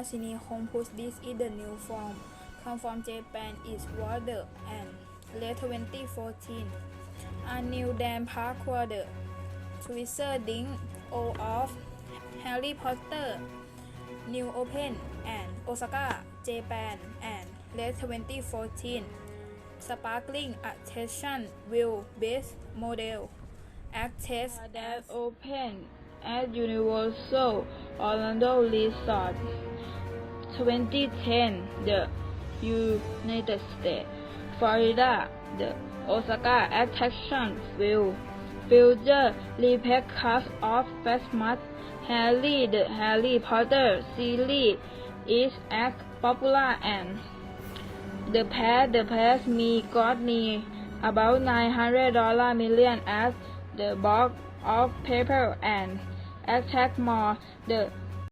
Hashini Hompus This is the new form. Come from Japan is Water and late 2014. A new Dan park water. Twister Ding O of Harry Potter. New Open and Osaka, Japan and late 2014. Sparkling Attention Will Base Model. Access that open at Universal Orlando Resort 2010 the United States Florida the Osaka attraction will feature replicas of famous Harry the Harry Potter series is as popular and the past the past me got me about 900 dollar million as the box of paper and attract more. The